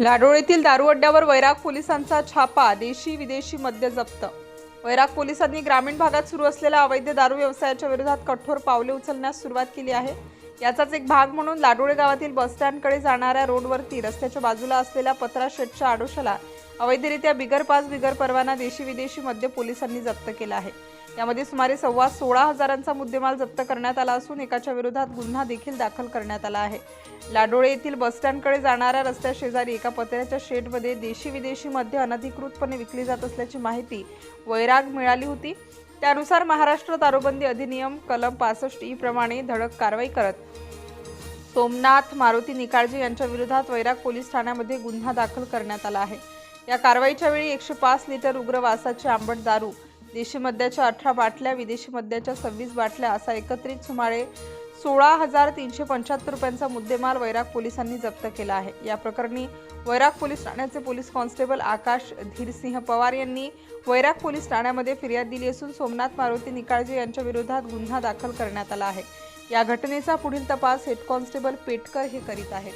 लाडोळ येथील दारू अड्ड्यावर वैराग पोलिसांचा छापा देशी विदेशी मद्य जप्त. वैराग पोलिसांनी ग्रामीण भागात सुरू असलेल्या अवैध दारू व्यवसायाच्या विरोधात कठोर पावले उचलण्यास सुरुवात केली आहे. याचाच एक भाग म्हणून लाडोळे गावातील बसस्टँडकडे जाणाऱ्या रोडवरती रस्त्याच्या बाजूला असलेल्या पत्रा शेडच्या आडोशाला अवैधरित्या बिगर पास बिगर परवाना देशी विदेशी मद्य पोलिसांनी जप्त केला आहे. यामध्ये सुमारे सव्वा सोळा हजारांचा मुद्देमाल जप्त करण्यात आला असून एकाच्या विरोधात गुन्हा देखील दाखल करण्यात आला आहे. लाडोळे येथील बसस्टँडकडे जाणाऱ्या रस्त्या शेजारी एका पत्र्याच्या शेडमध्ये देशी विदेशी मद्य अनधिकृतपणे विकली जात असल्याची माहिती वैराग मिळाली होती. त्यानुसार महाराष्ट्र दारूबंदी अधिनियम कलम पासष्ट ई प्रमाणे धडक कारवाई करत सोमनाथ मारुती निकाळजे यांच्या विरोधात वैराग पोलीस ठाण्यामध्ये गुन्हा दाखल करण्यात आला आहे. या कारवाईच्या वेळी एकशे पाच लिटर उग्र वासाची आंबट दारू देशी मद्याच्या अठरा बाटल्या विदेशी मद्याच्या सव्वीस बाटल्या असा एकत्रित सुमारे सोळा हजार तीनशे पंच्याहत्तर रुपयांचा मुद्देमाल वैराग पोलिसांनी जप्त केला आहे. या प्रकरणी वैराग पोलीस ठाण्याचे पोलीस कॉन्स्टेबल आकाश धीरसिंह पवार यांनी वैराग पोलीस ठाण्यामध्ये फिर्याद दिली असून सोमनाथ मारुती निकाळजे यांच्या विरोधात गुन्हा दाखल करण्यात आला आहे. या घटनेचा पुढील तपास हेड कॉन्स्टेबल पेटकर हे करीत आहेत.